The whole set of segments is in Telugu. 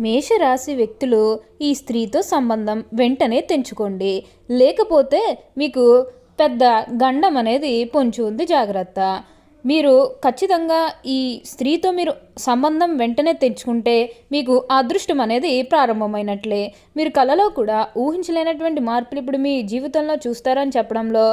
మేషరాశి వ్యక్తులు ఈ స్త్రీతో సంబంధం వెంటనే తెంచుకోండి. లేకపోతే మీకు పెద్ద గండం అనేది పొంచి ఉంది జాగ్రత్త. మీరు ఖచ్చితంగా ఈ స్త్రీతో మీరు సంబంధం వెంటనే తెచ్చుకుంటే మీకు అదృష్టం అనేది ప్రారంభమైనట్లే. మీరు కళలో కూడా ఊహించలేనటువంటి మార్పులు ఇప్పుడు మీ జీవితంలో చూస్తారని చెప్పడంలో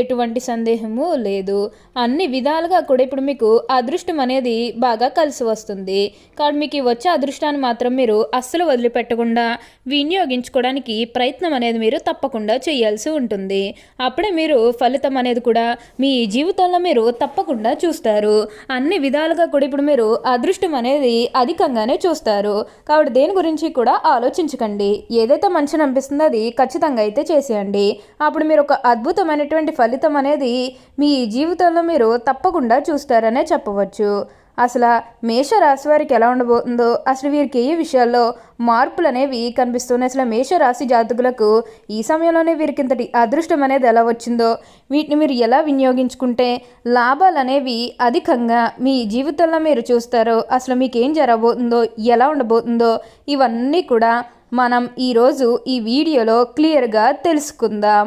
ఎటువంటి సందేహము లేదు. అన్ని విధాలుగా కూడా ఇప్పుడు మీకు అదృష్టం అనేది బాగా కలిసి వస్తుంది. కాబట్టి మీకు వచ్చే అదృష్టాన్ని మాత్రం మీరు అస్సలు వదిలిపెట్టకుండా వినియోగించుకోవడానికి ప్రయత్నం అనేది మీరు తప్పకుండా చేయాల్సి ఉంటుంది. అప్పుడే మీరు ఫలితం అనేది కూడా మీ జీవితంలో మీరు తప్పకుండా చూస్తారు. అన్ని విధాలుగా కూడా ఇప్పుడు మీరు అదృష్టం అనేది అధికంగానే చూస్తారు. కాబట్టి దేని గురించి కూడా ఆలోచించకండి. ఏదైతే మంచిని అనిపిస్తుందో అది ఖచ్చితంగా అయితే చేసేయండి. అప్పుడు మీరు ఒక అద్భుతమైనటువంటి ఫలితం అనేది మీ జీవితంలో మీరు తప్పకుండా చూస్తారనే చెప్పవచ్చు. అసలు మేషరాశి వారికి ఎలా ఉండబోతుందో అసలు వీరికి ఏ విషయాల్లో మార్పులు అనేవి కనిపిస్తున్నాయి? అసలు మేషరాశి జాతకులకు ఈ సమయంలోనే వీరికి ఇంతటి అదృష్టం అనేది ఎలా వచ్చిందో వీటిని మీరు ఎలా వినియోగించుకుంటే లాభాలు అనేవి అధికంగా మీ జీవితంలో మీరు చూస్తారో అసలు మీకు ఏం జరగబోతుందో ఎలా ఉండబోతుందో ఇవన్నీ కూడా మనం ఈరోజు ఈ వీడియోలో క్లియర్గా తెలుసుకుందాం.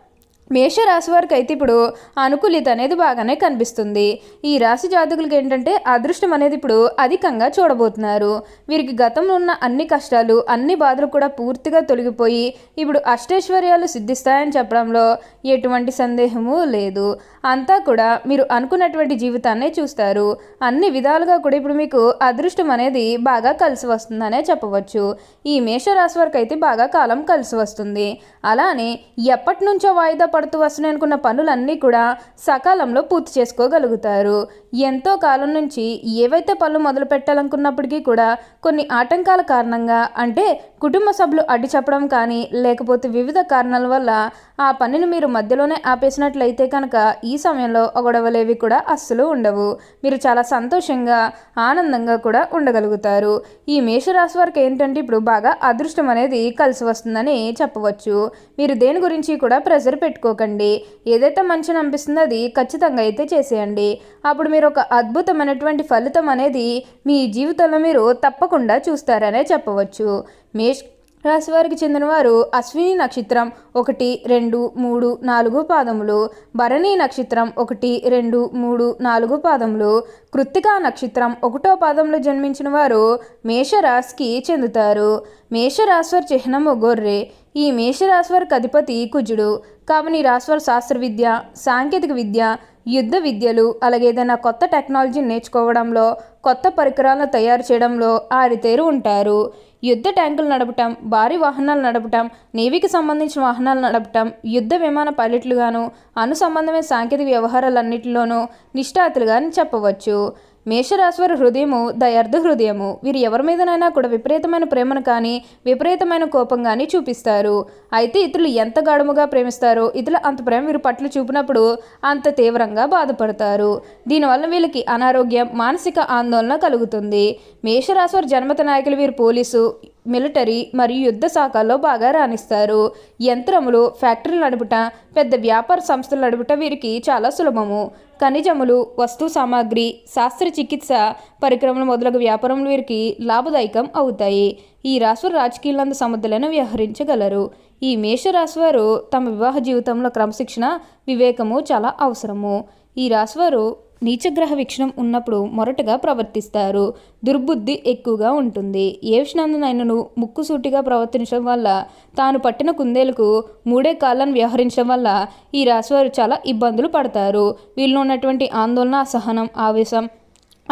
మేషరాశి వారికి అయితే ఇప్పుడు అనుకూలిత అనేది బాగానే కనిపిస్తుంది. ఈ రాశి జాతకులకి ఏంటంటే అదృష్టం అనేది ఇప్పుడు అధికంగా చూడబోతున్నారు. వీరికి గతంలో ఉన్న అన్ని కష్టాలు అన్ని బాధలు కూడా పూర్తిగా తొలగిపోయి ఇప్పుడు అష్టైశ్వర్యాలు సిద్ధిస్తాయని చెప్పడంలో ఎటువంటి సందేహము లేదు. అంతా కూడా మీరు అనుకున్నటువంటి జీవితాన్నే చూస్తారు. అన్ని విధాలుగా కూడా ఇప్పుడు మీకు అదృష్టం అనేది బాగా కలిసి వస్తుందనే చెప్పవచ్చు. ఈ మేషరాశి వారికి అయితే బాగా కాలం కలిసి వస్తుంది. అలానే ఎప్పటి నుంచో వాయిదా పడుతూ వస్తున్నాయి అనుకున్న పనులన్నీ కూడా సకాలంలో పూర్తి చేసుకోగలుగుతారు. ఎంతో కాలం నుంచి ఏవైతే పనులు మొదలు పెట్టాలనుకున్నప్పటికీ కూడా కొన్ని ఆటంకాల కారణంగా అంటే కుటుంబ సభ్యులు అడ్డు చెప్పడం కానీ లేకపోతే వివిధ కారణాల వల్ల ఆ పనిని మీరు మధ్యలోనే ఆపేసినట్లయితే కనుక ఈ సమయంలో గొడవలేవి కూడా అస్సలు ఉండవు. మీరు చాలా సంతోషంగా ఆనందంగా కూడా ఉండగలుగుతారు. ఈ మేషరాశి వారికి ఏంటంటే ఇప్పుడు బాగా అదృష్టం అనేది కలిసి వస్తుందని చెప్పవచ్చు. మీరు దేని గురించి కూడా ప్రెజర్ పెట్టుకోకండి ఏదైతే మంచిని అనిపిస్తుందో అది ఖచ్చితంగా అయితే చేసేయండి. అప్పుడు మీరు ఒక అద్భుతమైనటువంటి ఫలితం అనేది మీ జీవితంలో మీరు తప్పకుండా చూస్తారనే చెప్పవచ్చు. మేష్ రాశి వారికి చెందినవారు అశ్విని నక్షత్రం ఒకటి రెండు మూడు నాలుగు పాదములు. భరణి నక్షత్రం ఒకటి రెండు మూడు నాలుగు పాదములు. కృత్తికా నక్షత్రం ఒకటో పాదంలో జన్మించిన వారు మేషరాశికి చెందుతారు. మేషరాశి వారి చిహ్నము గొర్రె. ఈ మేషరాశి వారికి అధిపతి కుజుడు. కావున ఈ శాస్త్ర విద్య సాంకేతిక విద్య యుద్ధ విద్యలు అలాగే ఏదైనా కొత్త టెక్నాలజీ నేర్చుకోవడంలో కొత్త పరికరాలను తయారు చేయడంలో ఆరితేరు ఉంటారు. యుద్ధ ట్యాంకులు నడపటం భారీ వాహనాలు నడపటం నేవీకి సంబంధించిన వాహనాలు నడపటం యుద్ధ విమాన పైలట్లుగాను అను సంబంధమైన సాంకేతిక వ్యవహారాలన్నింటిలోనూ నిష్ఠాతులుగా చెప్పవచ్చు. మేషరాశివారి హృదయము దయార్థ హృదయము. వీరు ఎవరి మీదనైనా కూడా విపరీతమైన ప్రేమను కానీ విపరీతమైన కోపం కానీ చూపిస్తారు. అయితే ఇతరులు ఎంత గాఢముగా ప్రేమిస్తారో ఇతరుల అంత ప్రేమ వీరు పట్ల చూపినప్పుడు అంత తీవ్రంగా బాధపడతారు. దీనివల్ల వీళ్ళకి అనారోగ్యం మానసిక ఆందోళన కలుగుతుంది. మేషరాశివారి జన్మత నాయకులు వీరు పోలీసు మిలిటరీ మరియు యుద్ధ శాఖల్లో బాగా రాణిస్తారు. యంత్రములు ఫ్యాక్టరీలు నడుపుట పెద్ద వ్యాపార సంస్థలు నడుపుట వీరికి చాలా సులభము. ఖనిజములు వస్తు సామాగ్రి శాస్త్రచికిత్స పరిక్రమలు మొదలగు వ్యాపారములు వీరికి లాభదాయకం అవుతాయి. ఈ రాశివారు రాజకీయాలందు సమర్థులను వ్యవహరించగలరు. ఈ మేషరాశివారు తమ వివాహ జీవితంలో క్రమశిక్షణ వివేకము చాలా అవసరము. ఈ రాశివారు నీచగ్రహ వీక్షణం ఉన్నప్పుడు మొరటగా ప్రవర్తిస్తారు. దుర్బుద్ధి ఎక్కువగా ఉంటుంది. ఏ విషయాన్నైనను ముక్కుసూటిగా ప్రవర్తించడం వల్ల తాను పట్టిన కుందేలకు మూడే కాళ్ళను వ్యవహరించడం వల్ల ఈ రాశివారు చాలా ఇబ్బందులు పడతారు. వీళ్ళు ఉన్నటువంటి ఆందోళన అసహనం ఆవేశం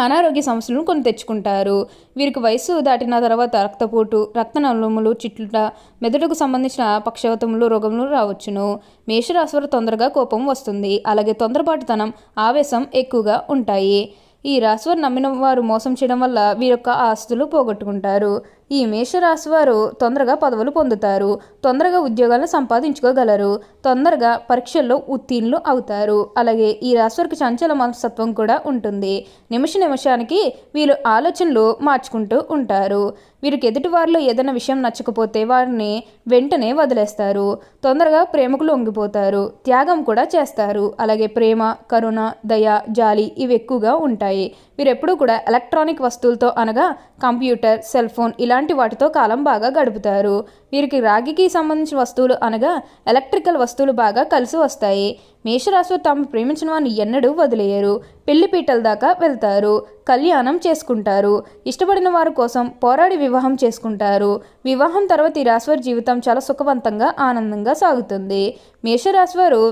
అనారోగ్య సమస్యలను కొని తెచ్చుకుంటారు. వీరికి వయసు దాటిన తర్వాత రక్తపోటు రక్త నలుములు చిట్లుట మెదడుకు సంబంధించిన పక్షవతములు రోగములు రావచ్చును. మేషరాశివారు తొందరగా కోపం వస్తుంది. అలాగే తొందరపాటుతనం ఆవేశం ఎక్కువగా ఉంటాయి. ఈ రాశివారు నమ్మిన వారు మోసం చేయడం వల్ల వీరి యొక్క ఆస్తులు పోగొట్టుకుంటారు. ఈ మేషరాశి వారు తొందరగా పదవులు పొందుతారు. తొందరగా ఉద్యోగాలను సంపాదించుకోగలరు. తొందరగా పరీక్షల్లో ఉత్తీర్ణులు అవుతారు. అలాగే ఈ రాశి వారికి చంచల మనస్తత్వం కూడా ఉంటుంది. నిమిష నిమిషానికి వీరు ఆలోచనలు మార్చుకుంటూ ఉంటారు. వీరికి ఎదుటి వారిలో ఏదైనా విషయం నచ్చకపోతే వారిని వెంటనే వదిలేస్తారు. తొందరగా ప్రేమకు లొంగిపోతారు త్యాగం కూడా చేస్తారు. అలాగే ప్రేమ కరుణ దయ జాలి ఇవి ఎక్కువగా ఉంటాయి. వీరెప్పుడూ కూడా ఎలక్ట్రానిక్ వస్తువులతో అనగా కంప్యూటర్ సెల్ ఫోన్ ఇలా ఇలాంటి వాటితో కాలం బాగా గడుపుతారు. వీరికి రాగికి సంబంధించిన వస్తువులు అనగా ఎలక్ట్రికల్ వస్తువులు బాగా కలిసి వస్తాయి. మేషరాశి తాము ప్రేమించిన వారిని ఎన్నడూ వదిలేయరు. పెళ్ళి పీటల దాకా వెళ్తారు. కళ్యాణం చేసుకుంటారు. ఇష్టపడిన వారి కోసం పోరాడి వివాహం చేసుకుంటారు. వివాహం తర్వాత ఈ రాశివారి జీవితం చాలా సుఖవంతంగా ఆనందంగా సాగుతుంది. మేషరాశి వారు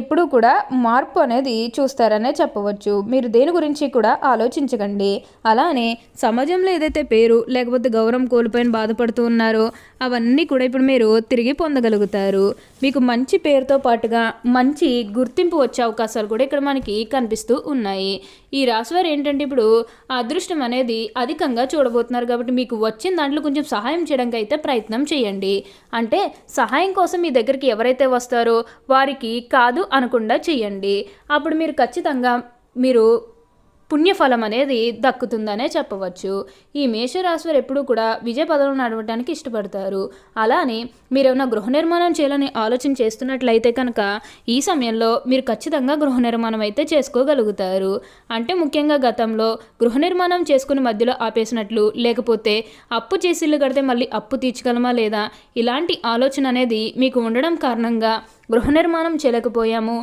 ఎప్పుడూ కూడా మార్పు అనేది చూస్తారనే చెప్పవచ్చు. మీరు దేని గురించి కూడా ఆలోచించకండి. అలానే సమాజంలో ఏదైతే పేరు లేకపోతే గౌరవం కోల్పోయిన బాధపడుతూ ఉన్నారో అవన్నీ కూడా ఇప్పుడు మీరు తిరిగి పొందగలుగుతారు. మీకు మంచి పేరుతో పాటుగా మంచి గుర్తింపు వచ్చే అవకాశాలు కూడా ఇక్కడ మనకి కనిపిస్తూ ఉన్నాయి. ఈ రాశివారు ఏంటంటే ఇప్పుడు అదృష్టం అనేది అధికంగా చూడబోతున్నారు కాబట్టి మీకు వచ్చిన దాంట్లో కొంచెం సహాయం చేయడానికి అయితే ప్రయత్నం చేయండి. అంటే సహాయం కోసం మీ దగ్గరికి ఎవరైతే వస్తారో వారికి కాదు అనకుండా చేయండి అప్పుడు మీరు ఖచ్చితంగా మీరు పుణ్యఫలం అనేది దక్కుతుందనే చెప్పవచ్చు. ఈ మేషరాశివారు ఎప్పుడూ కూడా విజయ పదవులు నడవడానికి ఇష్టపడతారు. అలానే మీరు ఏమైనా గృహ నిర్మాణం చేయాలని ఆలోచన చేస్తున్నట్లయితే కనుక ఈ సమయంలో మీరు ఖచ్చితంగా గృహ నిర్మాణం అయితే చేసుకోగలుగుతారు. అంటే ముఖ్యంగా గతంలో గృహ నిర్మాణం చేసుకుని మధ్యలో ఆపేసినట్లు లేకపోతే అప్పు చేసి ఇల్లు కడితే మళ్ళీ అప్పు తీర్చగలమా లేదా ఇలాంటి ఆలోచన అనేది మీకు ఉండడం కారణంగా గృహ నిర్మాణం చేయలేకపోయాము.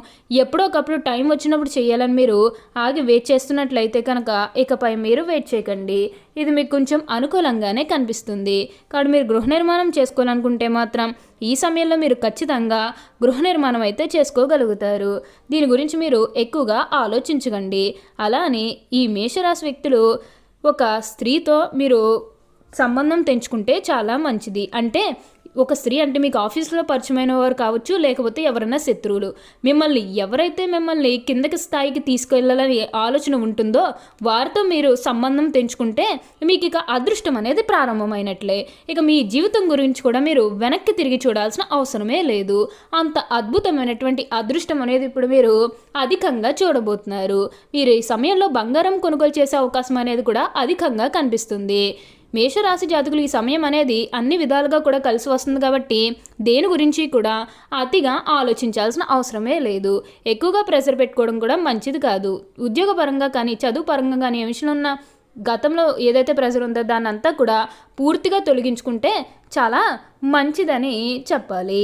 ఎప్పుడోకప్పుడు టైం వచ్చినప్పుడు చేయాలని మీరు ఆగి వెయిట్ చేస్తున్నట్లయితే కనుక ఇకపై మీరు వెయిట్ చేయకండి. ఇది మీకు కొంచెం అనుకూలంగానే కనిపిస్తుంది. కాబట్టి మీరు గృహ నిర్మాణం చేసుకోవాలనుకుంటే మాత్రం ఈ సమయంలో మీరు ఖచ్చితంగా గృహ నిర్మాణం అయితే చేసుకోగలుగుతారు. దీని గురించి మీరు ఎక్కువగా ఆలోచించకండి. అలానే ఈ మేషరాశి వ్యక్తులు ఒక స్త్రీతో మీరు సంబంధం తెంచుకుంటే చాలా మంచిది. అంటే ఒక స్త్రీ అంటే మీకు ఆఫీస్లో పరిచయమైన వారు కావచ్చు లేకపోతే ఎవరైనా శత్రువులు. మిమ్మల్ని ఎవరైతే మిమ్మల్ని కిందకి స్థాయికి తీసుకెళ్ళాలని ఆలోచన ఉంటుందో వారితో మీరు సంబంధం తెంచుకుంటే మీకు ఇక అదృష్టం అనేది ప్రారంభమైనట్లే. ఇక మీ జీవితం గురించి కూడా మీరు వెనక్కి తిరిగి చూడాల్సిన అవసరమే లేదు. అంత అద్భుతమైనటువంటి అదృష్టం అనేది ఇప్పుడు మీరు అధికంగా చూడబోతున్నారు. మీరు ఈ సమయంలో బంగారం కొనుగోలు చేసే అవకాశం అనేది కూడా అధికంగా కనిపిస్తుంది. మేషరాశి జాతకులు ఈ సమయం అనేది అన్ని విధాలుగా కూడా కలిసి వస్తుంది కాబట్టి దేని గురించి కూడా అతిగా ఆలోచించాల్సిన అవసరమే లేదు. ఎక్కువగా ప్రెషర్ పెట్టుకోవడం కూడా మంచిది కాదు. ఉద్యోగపరంగా కానీ చదువు పరంగా కానీ ఏ విషయంలో ఉన్న గతంలో ఏదైతే ప్రెషర్ ఉందో దాన్ని అంతా కూడా పూర్తిగా తొలగించుకుంటే చాలా మంచిదని చెప్పాలి.